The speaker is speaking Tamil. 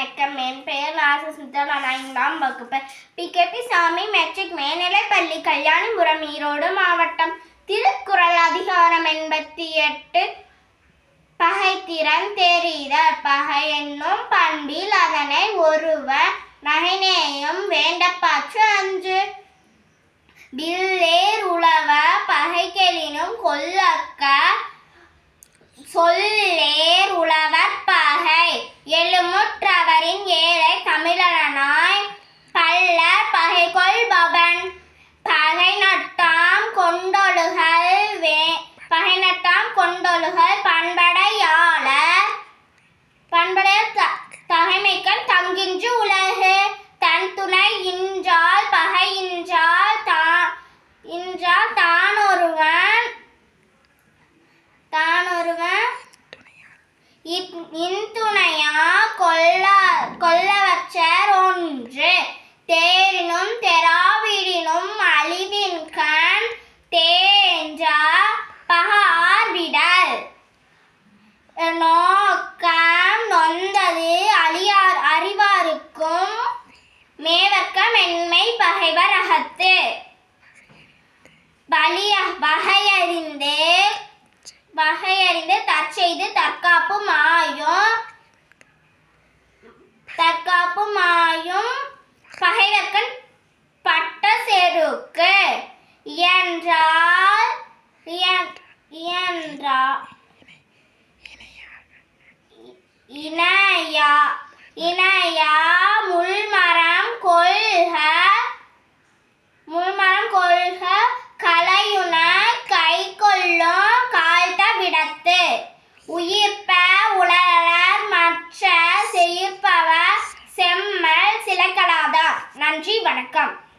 வணக்கம். என் பெயர் ராசஸ்மிதா. நான் ஐந்தாம் வகுப்பு பிகேபி சாமி மெட்ரிக் மேல்நிலைப்பள்ளி கல்யாணிபுரம் ஈரோடு மாவட்டம். திருக்குறள் அதிகாரம் எண்பத்தி எட்டு. பகை திறன் தெரிதல். பகை என்னும் பண்பில் அதனை ஒருவர் நகைநேயம் வேண்டப்பாற்று அன்று. வில்லேர் உழவ பகைக்கெளினும் கொல்லக்க சொல்லேர் இன்துணையா கொல்ல கொல்லவச்சர் ஒன்று தேரினும் தெராவிடினும் அழிவின் கண் தேஞ்சா பகார் விடல் நோக்கம் நொந்தது அழியார் அறிவாருக்கும் மேவர்க்க மென்மை பகைவர் அகத்து பலிய பகையறிந்தே பகையறிந்து தற்செய்து தற்காப்பு ஆயும் தற்காப்பு மாயும் பகைவர்க்கன் பட்ட செருக்கு என்றால் இயன்- இணையா. நன்றி வணக்கம்.